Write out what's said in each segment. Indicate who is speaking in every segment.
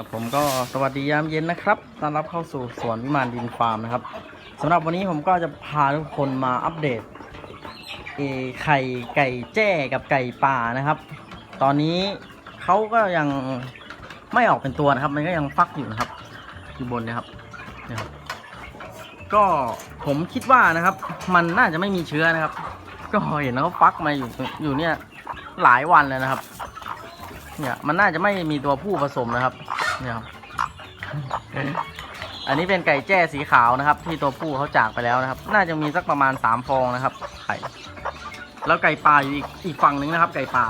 Speaker 1: ครับผมก็สวัสดียามเย็นนะครับต้อนรับเข้าสู่สวนวิมานดินฟาร์มนะครับสำหรับวันนี้ผมก็จะพาทุกคนมาอัปเดตเอไข่ไก่แจ้กับไก่ป่านะครับ ตอนนี้เขาก็ยังไม่ออกเป็นตัวนะครับ มันก็ยังฟักอยู่นะครับ อยู่บนเนะครับนะครับก็ผมคิดว่านะครับ มันน่าจะไม่มีเชื้อนะครับ ก็เห็นเขาฟักมาอยู่อยู่เนี่ยหลายวันแล้วนะครับ เนี่ยมันน่าจะไม่มีตัวผู้ผสมนะครับ เนี่ยครับ อันนี้เป็นไก่แจ้สีขาวนะครับ ที่ตัวผู้เขาจากไปแล้วนะครับ น่าจะมีสักประมาณสามฟองนะครับไข่แล้วไก่ป่าอยู่อีกอีกฝั่งหนึ่งนะครับ ไก่ป่า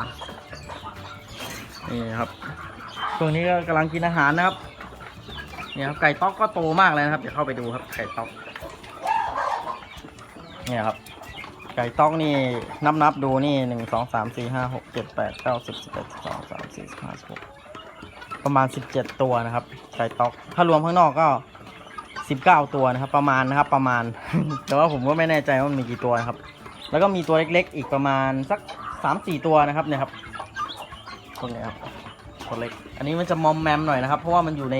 Speaker 1: นี่ครับช่วงนี้ก็กำลังกินอาหารนะครับเนี่ยครับไก่ต๊อกก็โตมากเลยนะครับเดี๋ยวเข้าไปดูครับ ไก่ต๊อกเนี่ยครับ ไก่ต๊อกนี่นับนับดูนี่หนึ่งสองสามสี่ห้าหกเจ็ดแปดเก้าสิบสิบเอ็ดสิบสองสามสี่สิบห้าสิบหก ประมาณสิบเจ็ดตัวนะครับไก่ต๊อก ถ้ารวมข้างนอกก็สิบเก้าตัวนะครับ ประมาณนะครับประมาณ แต่ว่าผมก็ไม่แน่ใจว่ามันมีกี่ตัวนะครับ แล้วก็มีตัวเล็กๆ อีกประมาณสักสามสี่ตัวนะครับเนี่ยครับตรงนี้ครับตัวเล็ก อันนี้มันจะมอมแมมหน่อยนะครับ เพราะว่ามันอยู่ใน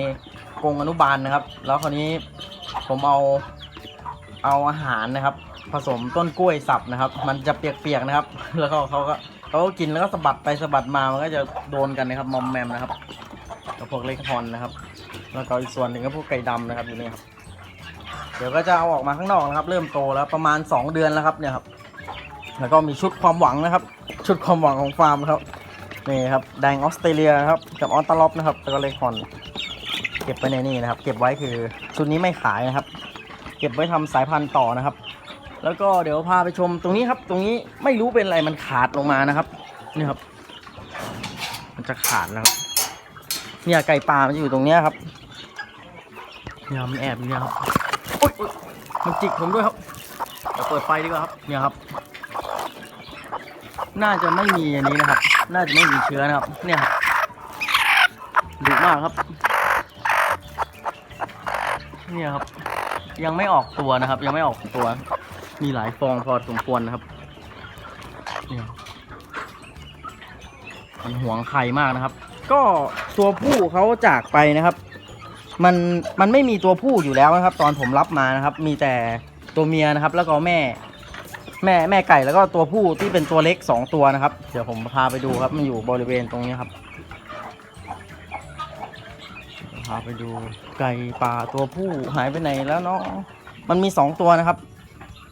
Speaker 1: กรงอนุบาลนะครับ แล้วคราวนี้ผมเอาเอาอาหารนะครับ ผสมต้นกล้วยสับนะครับ มันจะเปียกๆนะครับ แล้วก็เขาก็เขาก็กินแล้วก็สะบัดไปสะบัดมามันก็จะโดนกันนะครับมอมแมมนะครับ กับพวกเล็กฮอนนะครับ แล้วก็อีกส่วนหนึ่งก็พวกไก่ดำนะครับอยู่นี่ครับ เดี๋ยวก็จะเอาออกมาข้างนอกนะครับ เริ่มโตแล้วประมาณ 2 เดือนแล้วครับเนี่ยครับ แล้วก็มีชุดความหวังนะครับ ชุดความหวังของฟาร์มนะครับนี่ครับแดงออสเตรเลียครับกับออสตาล็อปนะครับแล้วก็เล็กฮอน เก็บไว้ในนี่นะครับ เก็บไว้คือชุดนี้ไม่ขายนะครับ เก็บไว้ทำสายพันธุ์ต่อนะครับ แล้วก็เดี๋ยวพาไปชมตรงนี้ครับ ตรงนี้ไม่รู้เป็นอะไรมันขาดลงมานะครับนี่ครับ มันจะขาดแล้วครับ เนี่ยไก่ป่ามันจะอยู่ตรงเนี้ยครับเนี่ยมันแอบอยู่เนี่ยครับโอ๊ยโอ๊ยมันจิกผมด้วยครับเดี๋ยวเปิดไฟดีกว่าครับ เนี่ยครับ น่าจะไม่มีอันนี้นะครับ น่าจะไม่มีเชื้อนะครับ เนี่ยครับดุมากครับ เนี่ยครับ ยังไม่ออกตัวนะครับ ยังไม่ออกตัว มีหลายฟองพอสมควรนะครับ เนี่ยมันหวงไข่มากนะครับ ก็ ตัวผู้เขาจากไปนะครับ มันมันไม่มีตัวผู้อยู่แล้วนะครับ ตอนผมรับมานะครับ มีแต่ตัวเมียนะครับ แล้วก็แม่ แม่แม่ไก่แล้วก็ตัวผู้ที่เป็นตัวเล็กสองตัวนะครับ เดี๋ยวผมพาไปดูครับ มันอยู่บริเวณตรงนี้ครับพาไปดูไก่ป่าตัวผู้หายไปไหนแล้วเนาะมันมีสองตัวนะครับ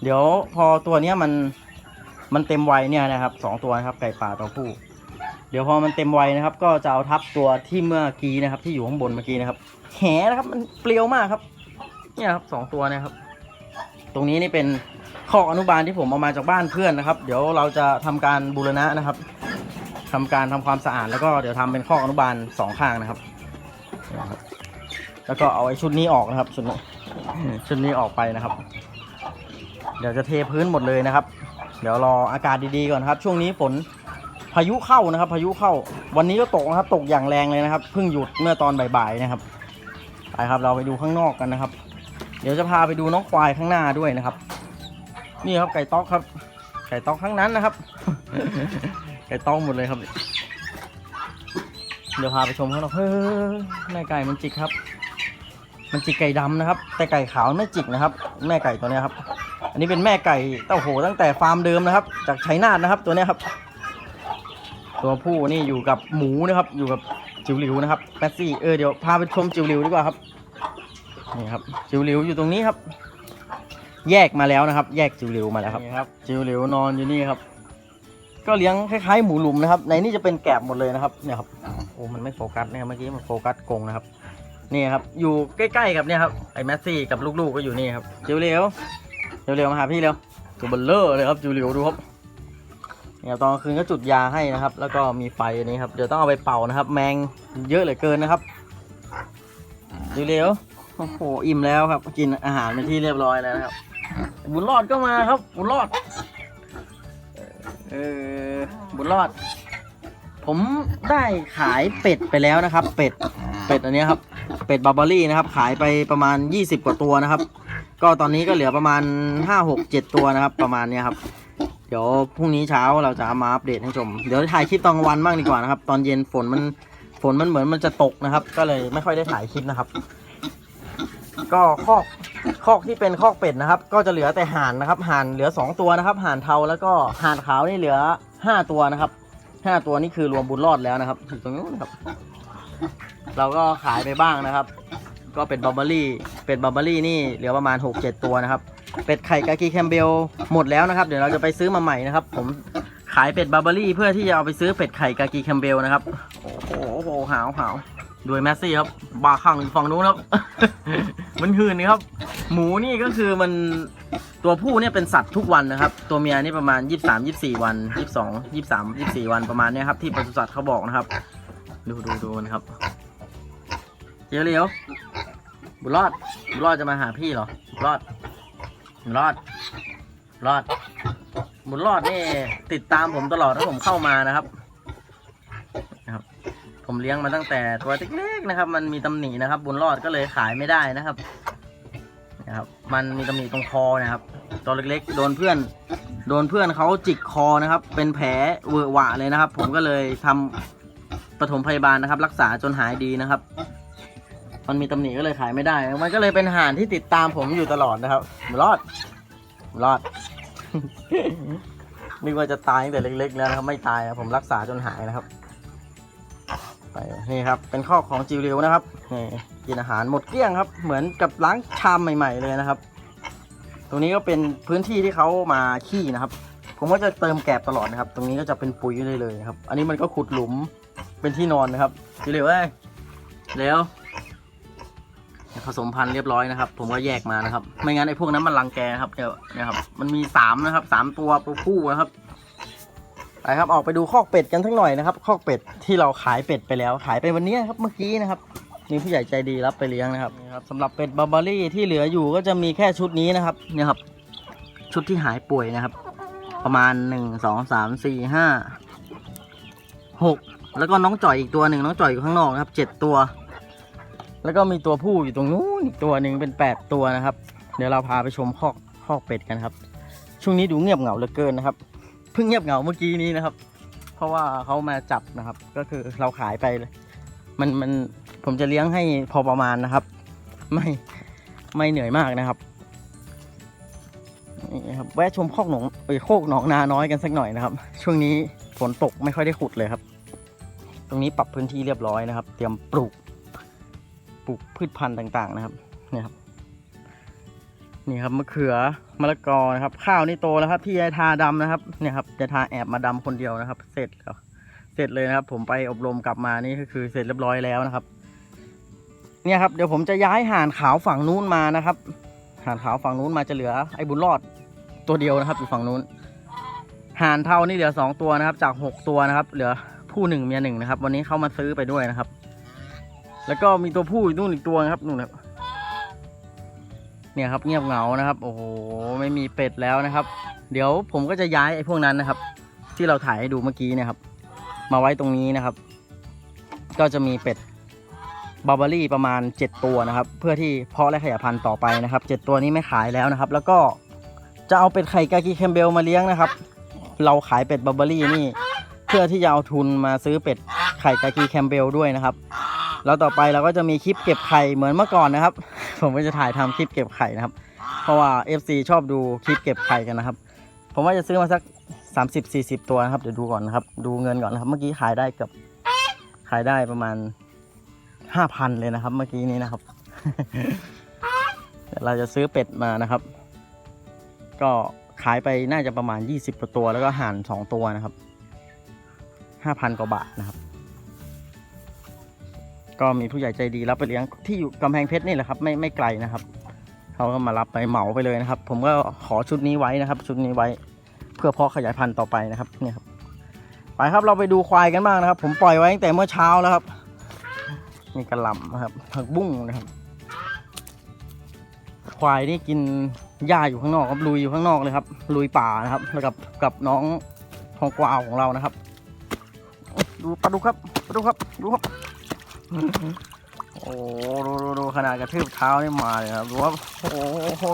Speaker 1: เดี๋ยวพอตัวเนี้ยมันมันเต็มวัยเนี่ยนะครับสองตัวนะครับ ไก่ป่าตัวผู้ ดี๋ยวพอมันเต็มวัยนะครับ ก็จะเอาทับตัวที่เมื่อกี้นะครับ ที่อยู่ข้างบนเมื่อกี้นะครับ แหนะครับมันเปลียวมากครับ เนี่ยครับสองตัวนะครับ ตรงนี้นี่เป็นคออนุบาลที่ผมเอามาจากบ้านเพื่อนนะครับ เดี๋ยวเราจะทำการบูรณะนะครับทำการทำความสะอาดแล้วก็เดี๋ยวทำเป็นคออนุบาลสองข้างนะครับนะครับ แล้วก็เอาไอ้ชุดนี้ออกนะครับชุดนี้ชุดนี้ออกไปนะครับ เดี๋ยวจะเทพื้นหมดเลยนะครับ เดี๋ยวรออากาศดีๆก่อนครับ ช่วงนี้ฝน พายุเข้านะครับ พายุเข้า วันนี้ก็ตกนะครับ ตกอย่างแรงเลยนะครับเพิ่งหยุดเมื่อตอนบ่ายๆนะครับไปครับ เราไปดูข้างนอกกันนะครับ เดี๋ยวจะพาไปดูน้องควายข้างหน้าด้วยนะครับ นี่ครับไก่ต๊อกครับ ไก่ต๊อกข้างนั้นนะครับ ไก่ต๊อกหมดเลยครับ เดี๋ยวพาไปชมข้างนอกเฮ้ยแม่ไก่มันจิกครับ มันจิกไก่ดำนะครับ แต่ไก่ขาวไม่จิกนะครับ แม่ไก่ตัวนี้ครับ อันนี้เป็นแม่ไก่เต้าโหตั้งแต่ฟาร์มเดิมนะครับ จากชัยนาทนะครับตัวนี้ครับ ตัวผู้นี่อยู่กับหมูนะครับ อยู่กับจิ๋วหลิวนะครับแป๊ซี่เออเดี๋ยวพาไปชมจิ๋วหลิวดีกว่าครับนี่ครับจิ๋วหลิวอยู่ตรงนี้ครับ แยกมาแล้วนะครับ แยกจิ๋วหลิวมาแล้วครับนี่ครับจิ๋วหลิวนอนอยู่นี่ครับ ก็เลี้ยงคล้ายๆหมูหลุมนะครับ ในนี่จะเป็นแกบหมดเลยนะครับเนี่ยครับโอ้มันไม่โฟกัสนะครับเมื่อกี้มันโฟกัสกรงนะครับนี่ครับอยู่ใกล้ๆกับเนี่ยครับไอ้แมสซี่กับลูกๆก็อยู่นี่ครับจิวเลียวจิวเลียวมาหาพี่เร็วตัวเบลเลอร์เลยครับจิวเลียวดูครับ เนี่ยตอนกลางคืนก็จุดยาให้นะครับ แล้วก็มีไฟอันนี้ครับเดี๋ยวต้องเอาไปเป่านะครับ แมงเยอะเหลือเกินนะครับเลียวโอ้โหอิ่มแล้วครับ กินอาหารเป็นที่เรียบร้อยแล้วนะครับ บุญรอดก็มาครับ บุญรอดเออบุญรอด ผมได้ขายเป็ดไปแล้วนะครับ เป็ดเป็ดอันนี้ครับ เป็ดบาร์บารี่นะครับ ขายไปประมาณ 20 กว่าตัวนะครับ ก็ตอนนี้ก็เหลือประมาณ 5 6 7 ตัวนะครับ ประมาณนี้ครับ เดี๋ยวพรุ่งนี้เช้าเราจะมาอัปเดตให้ชม เดี๋ยวถ่ายคลิปตอนกลางวันบ้างดีกว่านะครับ ตอนเย็นฝนมันฝนมันเหมือนมันจะตกนะครับ ก็เลยไม่ค่อยได้ถ่ายคลิปนะครับ ก็คอกคอกที่เป็นคอกเป็ดนะครับ ก็จะเหลือแต่ห่านนะครับห่านเหลือสองตัวนะครับห่านเทาแล้วก็ห่านขาวนี่เหลือห้าตัวนะครับห้าตัวนี่คือรวมบุญรอดแล้วนะครับอยู่ตรงนู้นะครับ เราก็ขายไปบ้างนะครับ ก็เป็ดบาร์เบอรี่ เป็ดบาร์เบอรี่นี่เหลือประมาณ 6-7 ตัวนะครับ เป็ดไข่กากีแคมเบลหมดแล้วนะครับ เดี๋ยวเราจะไปซื้อมาใหม่นะครับ ผมขายเป็ดบาร์เบอรี่เพื่อที่จะเอาไปซื้อเป็ดไข่กากีแคมเบลนะครับ โอ้โหโอ้โหหาวหาวด้วยแมสซี่ครับ บาข้างอยู่ฝั่งนู้นครับ มันหืนนี่ครับ หมูนี่ก็คือมันตัวผู้เนี่ยเป็นสัตว์ทุกวันนะครับ ตัวเมียนี่ประมาณ 23 24 วัน 22 23 24 วันประมาณเนี้ยครับที่ปศุสัตว์เขาบอกนะครับ ดูดูดูนะครับเจียวเลียวบุรอดบุรอดจะมาหาพี่เหรอบุรอด รอด รอด บุญรอดนี่ ติดตามผมตลอดถ้าผมเข้ามานะครับนะครับ ผมเลี้ยงมาตั้งแต่ตัวเล็กๆนะครับ มันมีตำหนินะครับ บุญรอดก็เลยขายไม่ได้นะครับนะครับ มันมีตำหนิตรงคอนะครับ ตัวเล็กๆ โดนเพื่อน โดนเพื่อนเขาจิกคอนะครับ เป็นแผลเวอะหวะเลยนะครับ ผมก็เลยทำปฐมพยาบาลนะครับ รักษาจนหายดีนะครับ มันมีตำหนิก็เลยขายไม่ได้ มันก็เลยเป็นห่านที่ติดตามผมอยู่ตลอดนะครับรอดรอด นึกว่าจะตายตั้งแต่เล็กๆแล้วนะครับ ไม่ตายนะผมรักษาจนหายนะครับ ไปนี่ครับ เป็นข้อของจิวเรียวนะครับนี่กินอาหารหมดเกลี้ยงครับ เหมือนกับล้างชามใหม่ ๆ เลยนะครับ ตรงนี้ก็เป็นพื้นที่ที่เขามาขี้นะครับ ผมก็จะเติมแกลบตลอดนะครับ ตรงนี้ก็จะเป็นปุ๋ยเลยเลยครับ อันนี้มันก็ขุดหลุมเป็นที่นอนนะครับจิวเรียวเอ้ยแล้ว ผสมพันธุ์เรียบร้อยนะครับ ผมก็แยกมานะครับ ไม่งั้นไอ้พวกนั้นมันรังแกครับเดี๋ยวเนี่ยครับ มันมีสามนะครับสามตัวตัวผู้นะครับไปครับออกไปดูคอกเป็ดกันสักหน่อยนะครับคอกเป็ดที่เราขายเป็ดไปแล้วขายไปวันนี้ครับเมื่อกี้นะครับมีผู้ใหญ่ใจดีรับไปเลี้ยงนะครับนี่ครับสำหรับเป็ดบาร์บารี่ที่เหลืออยู่ก็จะมีแค่ชุดนี้นะครับเนี่ยครับ ชุดที่หายป่วยนะครับ ประมาณหนึ่งสองสามสี่ห้าหกแล้วก็น้องจ่อยอีกตัวหนึ่งน้องจ่อยอยู่ข้างนอกนะครับเจ็ดตัว แล้วก็มีตัวผู้อยู่ตรงนู้นอีกตัวหนึ่งเป็นแปดตัวนะครับ เดี๋ยวเราพาไปชมคอกคอกเป็ดกันครับ ช่วงนี้ดูเงียบเหงาเหลือเกินนะครับ เพิ่งเงียบเหงาเมื่อกี้นี้นะครับ เพราะว่าเขามาจับนะครับ ก็คือเราขายไปเลยมันมันผมจะเลี้ยงให้พอประมาณนะครับ ไม่ไม่เหนื่อยมากนะครับนี่ครับแวะชมคอกหนองเอ้ยโคกหนองนาน้อยกันสักหน่อยนะครับ ช่วงนี้ฝนตกไม่ค่อยได้ขุดเลยครับ ตรงนี้ปรับพื้นที่เรียบร้อยนะครับ เตรียมปลูก ปลูกพืชพันธุ์ต่าง ๆ นะครับนี่ครับ นี่ครับมะเขือมะละกอนะครับ ข้าวนี่โตแล้วครับ ที่ยายทาดำนะครับ เนี่ยครับยาทาแอบมาดำคนเดียวนะครับ เสร็จแล้วเสร็จเลยนะครับ ผมไปอบรมกลับมานี่ก็คือเสร็จเรียบร้อยแล้วนะครับ เนี่ยครับเดี๋ยวผมจะย้ายห่านขาวฝั่งนู้นมานะครับห่านขาวฝั่งนู้นมาจะเหลือไอ้บุญรอดตัวเดียวนะครับอยู่ฝั่งนู้นห่านเท่านี่เหลือสองตัวนะครับ จากหกตัวนะครับ เหลือผู้หนึ่งเมียหนึ่งนะครับ วันนี้เข้ามาซื้อไปด้วยนะครับ แล้วก็มีตัวผู้อยู่นู่นอีกตัวนะครับนู่นครับ เนี่ยครับเงียบเหงานะครับ โอ้โหไม่มีเป็ดแล้วนะครับ เดี๋ยวผมก็จะย้ายไอ้พวกนั้นนะครับ ที่เราถ่ายให้ดูเมื่อกี้นะครับ มาไว้ตรงนี้นะครับ ก็จะมีเป็ดบาร์บารี่ประมาณ 7 ตัวนะครับ เพื่อที่เพาะและขยายพันธุ์ต่อไปนะครับ 7 ตัวนี้ไม่ขายแล้วนะครับ แล้วก็จะเอาเป็ดไข่กากีแคมเบลมาเลี้ยงนะครับ เราขายเป็ดบาร์บารี่นี่ เพื่อที่จะเอาทุนมาซื้อเป็ดไข่กากีแคมเบลด้วยนะครับ แล้วต่อไปเราก็จะมีคลิปเก็บไข่เหมือนเมื่อก่อนนะครับ ผมก็จะถ่ายทำคลิปเก็บไข่นะครับ เพราะว่า FC ชอบดูคลิปเก็บไข่กันนะครับ ผมว่าจะซื้อมาสัก 30-40 ตัวนะครับเดี๋ยวดูก่อนนะครับ ดูเงินก่อนนะครับ เมื่อกี้ขายได้กือบขายได้ประมาณ 5,000 เลยนะครับ เมื่อกี้นี้นะครับเดี๋ยวเราจะซื้อเป็ดมานะครับ ก็ขายไปน่าจะประมาณ 20กว่าตัวแล้วก็ห่าน2ตัวนะครับ 5,000 กว่าบาทนะครับ ก็มีผู้ใหญ่ใจดีรับไปเลี้ยงที่อยู่กำแพงเพชรนี่แหละครับไม่ไม่ไกลนะครับเขาก็มารับไปเหมาไปเลยนะครับ ผมก็ขอชุดนี้ไว้นะครับ ชุดนี้ไว้เพื่อเพาะขยายพันธุ์ต่อไปนะครับเนี่ยครับไปครับเราไปดูควายกันบ้างนะครับ ผมปล่อยไว้ตั้งแต่เมื่อเช้าแล้วครับมีกระหล่ำนะครับผักบุ้งนะครับ ควายนี่กินหญ้าอยู่ข้างนอกครับลุยอยู่ข้างนอกเลยครับ ลุยป่านะครับแล้วกับกับน้องทองกวาวของเรานะครับ ดูปลาดุครับปลาดุครับดูครับ โอ้ดูดูดูขนาดกระทืบเท้านี่มาเลยครับดูว่าโอ้โห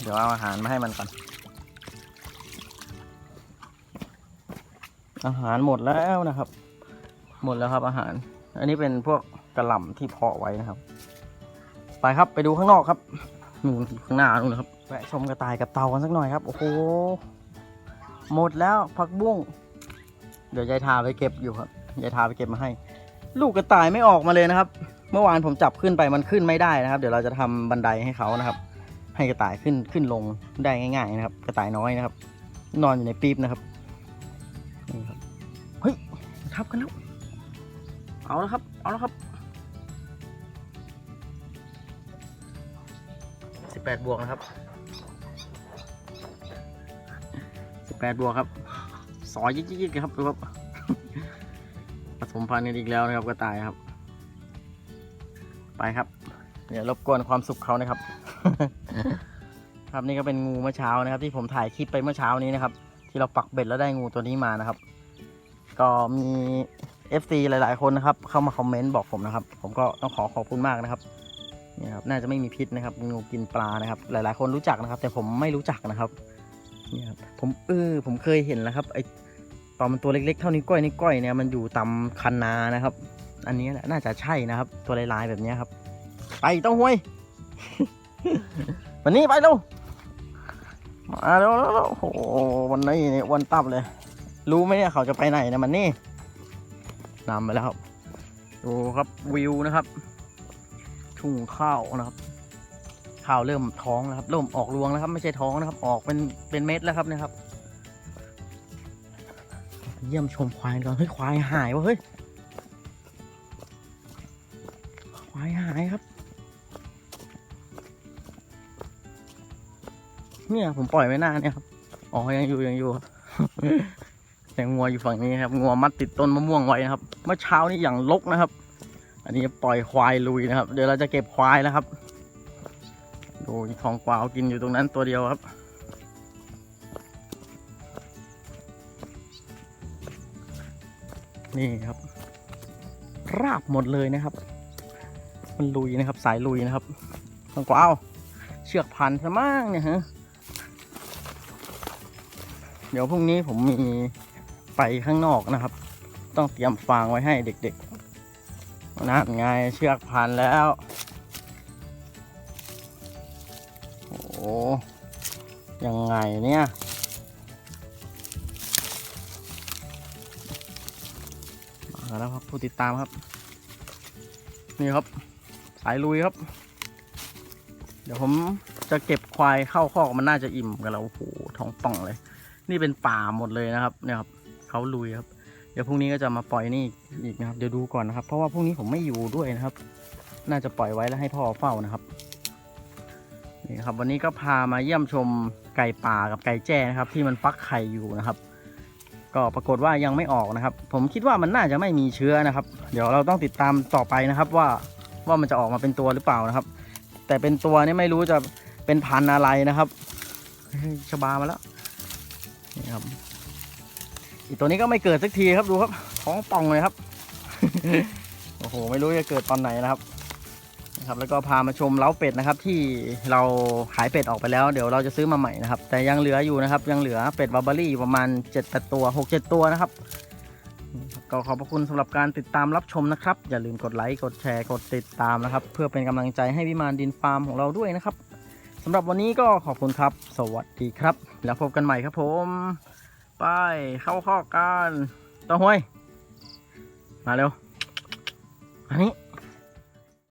Speaker 1: เดี๋ยวเอาอาหารมาให้มันก่อน อาหารหมดแล้วนะครับ หมดแล้วครับอาหาร อันนี้เป็นพวกกระหล่ำที่เพาะไว้นะครับ ไปครับไปดูข้างนอกครับนู่นข้างหน้านู่นนะครับแวะชมกระต่ายกับเต่ากันสักหน่อยครับ โอ้โห หมดแล้วผักบุ้ง เดี๋ยวยายทาไปเก็บอยู่ครับ ยายทาไปเก็บมาให้ ลูกกระต่ายไม่ออกมาเลยนะครับ เมื่อวานผมจับขึ้นไปมันขึ้นไม่ได้นะครับ เดี๋ยวเราจะทำบันไดให้เขานะครับ ให้กระต่ายขึ้นขึ้นลงได้ง่าย ๆ นะครับ กระต่ายน้อยนะครับ นอนอยู่ในปี๊บนะครับนี่ครับเฮ้ยทับกันแล้วเอาแล้วครับ เอาแล้วครับสิบแปดบวกนะครับสิบแปดบวกครับสอยยิกๆๆครับดูครับ ผมพันกันอีกแล้วนะครับกระต่ายครับ ไปครับเดี๋ยวรบกวนความสุขเขานะครับ ครับนี่ก็เป็นงูเมื่อเช้านะครับ ที่ผมถ่ายคลิปไปเมื่อเช้านี้นะครับ ที่เราปักเบ็ดแล้วได้งูตัวนี้มานะครับ ก็มี FC หลาย ๆ คนนะครับ เข้ามาคอมเมนต์บอกผมนะครับ ผมก็ต้องขอขอบคุณมากนะครับนี่ครับน่าจะไม่มีพิษนะครับงูกินปลานะครับ หลาย ๆ คนรู้จักนะครับ แต่ผมไม่รู้จักนะครับนี่ครับผมเออผมเคยเห็นแล้วครับไอ ตอนมันตัวเล็กๆ เท่านี้ก้อยนิ้ก้อยเนี่ยมันอยู่ตามคันนานะครับ อันนี้แหละน่าจะใช่นะครับ ตัวลายๆแบบนี้ครับ ไปเต้าห้วยวันนี้ไปเร็วมาเร็วเร็วโอ้โหวันนี้นี่วันตับเลย รู้ไหมเนี่ยเขาจะไปไหนนะมันนี่นำไปแล้วครับดูครับวิวนะครับทุ่งข้าวนะครับ ข้าวเริ่มท้องแล้วครับเริ่มออกรวงแล้วครับ ไม่ใช่ท้องนะครับ ออกเป็นเป็นเม็ดแล้วครับนะครับ เยี่ยมชมควายก่อนเฮ้ยควายหายวะเฮ้ยควายหายครับ เนี่ยผมปล่อยไว้หน้าเนี่ยครับอ๋อยังอยู่ยังอยู่แต่งัวอยู่ฝั่งนี้ครับงัวมัดติดต้นมะม่วงไว้นะครับ เมื่อเช้านี่อย่างลกนะครับ อันนี้ปล่อยควายลุยนะครับ เดี๋ยวเราจะเก็บควายแล้วครับดูทองกวาวกินอยู่ตรงนั้นตัวเดียวครับ นี่ครับ ราบหมดเลยนะครับ มันลุยนะครับ สายลุยนะครับทองกวาวเชือกพันซะมั่งเนี่ยฮะเดี๋ยวพรุ่งนี้ผมมีไปข้างนอกนะครับ ต้องเตรียมฟางไว้ให้เด็กๆนั่นไงเชือกพันแล้วโอ้ยังไงเนี่ย มาแล้วครับผู้ติดตามครับ นี่ครับสายลุยครับ เดี๋ยวผมจะเก็บควายเข้าคอกมันน่าจะอิ่มกันแล้วโอ้โหท้องป่องเลย นี่เป็นป่าหมดเลยนะครับ เนี่ยครับเขาลุยครับ เดี๋ยวพรุ่งนี้ก็จะมาปล่อยนี่อีกนะครับ เดี๋ยวดูก่อนนะครับ เพราะว่าพรุ่งนี้ผมไม่อยู่ด้วยนะครับ น่าจะปล่อยไว้แล้วให้พ่อเฝ้านะครับนี่ครับวันนี้ก็พามาเยี่ยมชมไก่ป่ากับไก่แจ้นะครับ ที่มันฟักไข่อยู่นะครับ ก็ปรากฏว่ายังไม่ออกนะครับ ผมคิดว่ามันน่าจะไม่มีเชื้อนะครับ เดี๋ยวเราต้องติดตามต่อไปนะครับว่าว่ามันจะออกมาเป็นตัวหรือเปล่านะครับ แต่เป็นตัวนี่ไม่รู้จะเป็นพันอะไรนะครับเชบามาแล้วนี่ครับอีกตัวนี้ก็ไม่เกิดสักทีครับดูครับท้องป่องเลยครับ โอ้โหไม่รู้จะเกิดตอนไหนนะครับ ครับแล้วก็พามาชมเล้าเป็ดนะครับ ที่เราขายเป็ดออกไปแล้ว เดี๋ยวเราจะซื้อมาใหม่นะครับ แต่ยังเหลืออยู่นะครับ ยังเหลือเป็ดบาร์บารี่ประมาณ7จ็ดตัว6 7ตัวนะครับ ก็ขอบพระคุณสำหรับการติดตามรับชมนะครับ อย่าลืมกดไลค์กดแชร์กดติดตามนะครับ เพื่อเป็นกำลังใจให้วิมานดินฟาร์มของเราด้วยนะครับสำหรับวันนี้ก็ขอบคุณครับ สวัสดีครับ แล้วพบกันใหม่ครับผมไปเข้าข้อกันต่อห้วยมาเร็วอันนี้